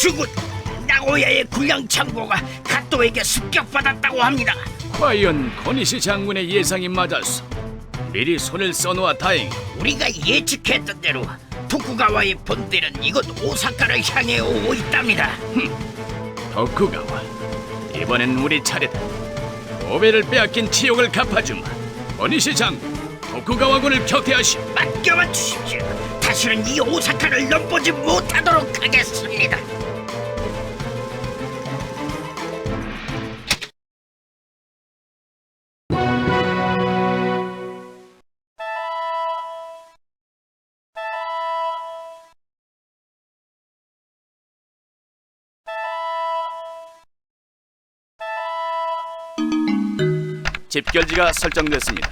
주군 나고야의 군량 창고가 가토에게 습격받았다고 합니다. 과연 거니시 장군의 예상이 맞았어. 미리 손을 써놓아 다행. 우리가 예측했던 대로 토쿠가와의 본대는 이곳 오사카를 향해 오고 있답니다. 덕후가와 이번엔 우리 차례다. 오베를 빼앗긴 치욕을 갚아주마. 거니시 장군, 덕후가와군을 격퇴하시오. 맡겨만 주십시오. 다시는 이 오사카를 넘보지 못하도록 하겠습니다. 집결지가 설정됐습니다.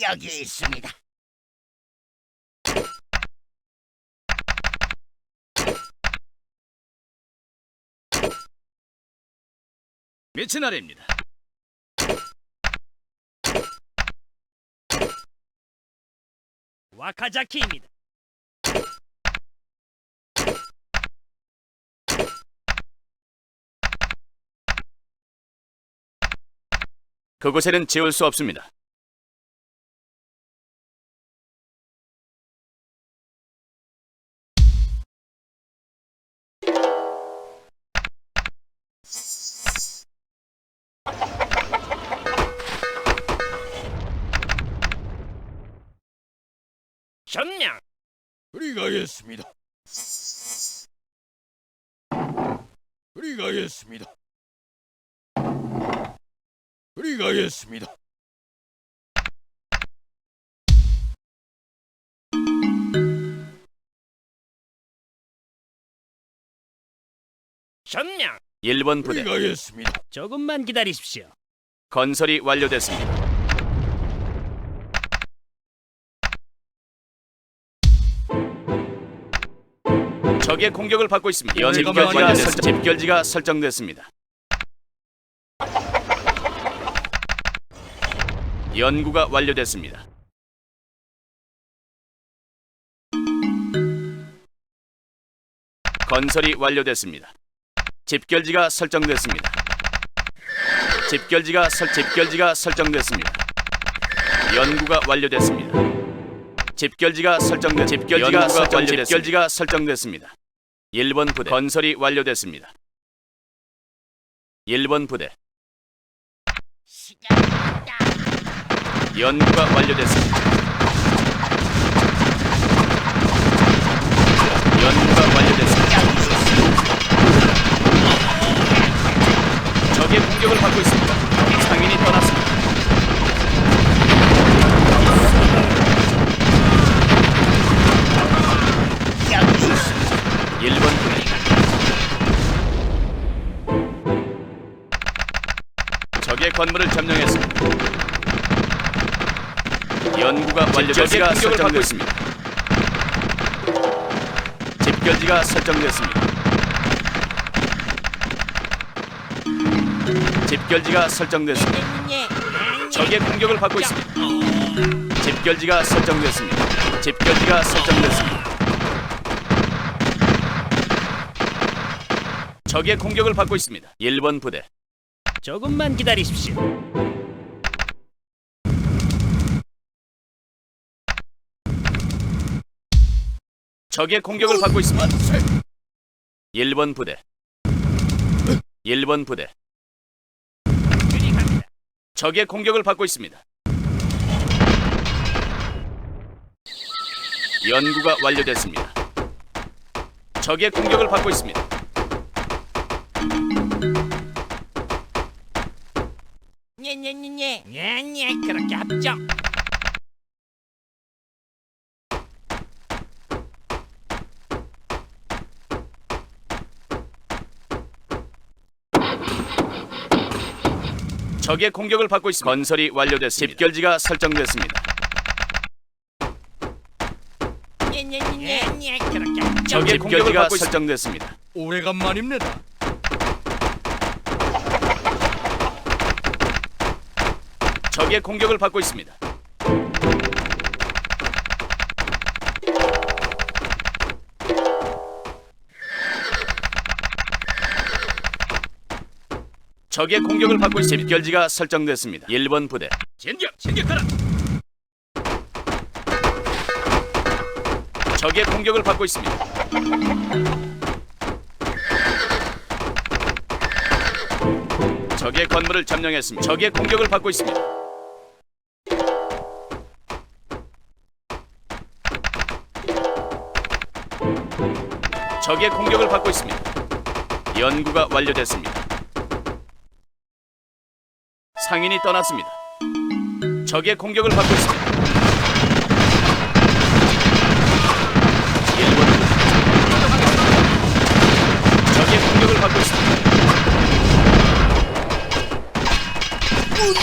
여기 있습니다. 미친 아래입니다. 와카자키입니다. 그곳에는 지울 수 없습니다. 전량 그리가겠습니다. 그리가겠습니다. 그리가겠습니다. 전량 1번 부대 그리가겠습니다. 조금만 기다리십시오. 건설이 완료됐습니다. 적의 공격을 받고 있습니다. 연 우리가 집결지가, 많이 설, 집결지가 설정됐습니다. 연구가 완료됐습니다. 건설이 완료됐습니다. 집결지가 설정됐습니다. 집결지가 설 집결지가 설정됐습니다. 연구가 완료됐습니다. 집결지가 설정됐 집결지가 설정 집결지가 설정됐습니다. 1번 부대 건설이 완료됐습니다. 1번 부대. 연구가 완료됐습니다. 연구가 완료됐습니다. 적의 공격을 받고 있습니다. 상인이 떠났습니다. 건물을 점령했습니다. 연구가 받고 있습니다. 집결지가 설정됐습니다. 집결지가 설정됐습니다. 적의 공격을 받고 있습니다. 집결지가 설정됐습니다. 집결지가 설정됐습니다. 적의 공격을 받고 있습니다. 1번 부대 조금만 기다리십시오. 적의 공격을 받고 있습니다. 1번 부대 1번 부대 적의 공격을 받고 있습니다. 연구가 완료됐습니다. 적의 공격을 받고 있습니다. 녜녜녜녜 녜녜 그렇게 합정. 적의 공격을 받고 있습니다. 건설이 완료됐습니다. 집결지가 설정됐습니다. 녜녜녜녜 그렇게 합정. 적의 공격을 설정됐습니다. 오래간만입니다. 적의 공격을 받고 있습니다. 적의 공격을 받고 있습니다. 결지가 설정됐습니다. 1번 부대 진격! 진격하라! 적의 공격을 받고 있습니다. 적의 건물을 점령했습니다. 적의 공격을 받고 있습니다. 적의 공격을 받고 있습니다. 연구가 완료됐습니다. 상인이 떠났습니다. 적의 공격을 받고 있습니다. 1번 적의 공격을 받고 있습니다.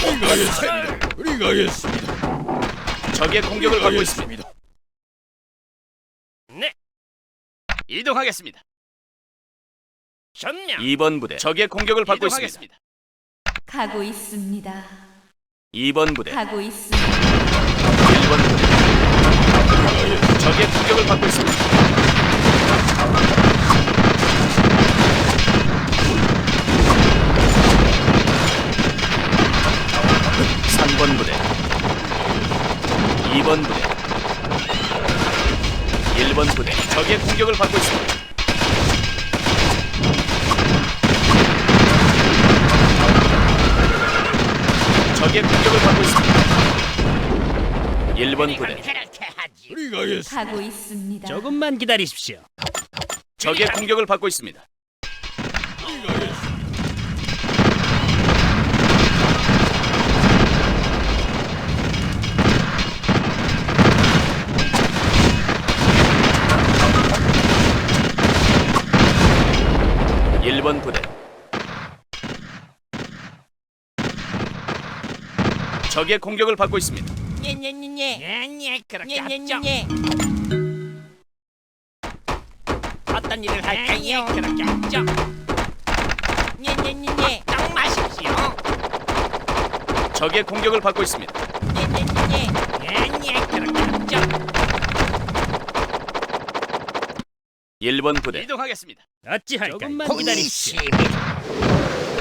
우리 가겠습니다. 우리 가겠습니다. 적의 공격을 받고 있습니다. 이동하겠습니다. 점령. 2번 부대 적의 공격을 받고 있습니다. 가고 있습니다. 2번 부대 가고 있습니다. 1번 부대 적의 공격을 받고 있습니다. 삼번 부대 2번 부대 적의 공격을 받고 있습니다. 적의 공격을 받고 있습니다. 1번 부대 그렇게 하지. 우리 가겠습니다. 가고 있습니다. 조금만 기다리십시오. 적의 공격을 받고 있습니다. 우리 가겠습 1번 부대 적의 공격을 받고 있습니다. 녜녜녜녜. 녜녜 그렇게 합죠. 어떤 일을 할까요? 그렇게 합죠. 딱 마십시오. 적의 공격을 받고 있습니다. 녜녜녜 1번 부대 이동하겠습니다. 어찌할까요? 조금만 기다리십시오. 군심이다.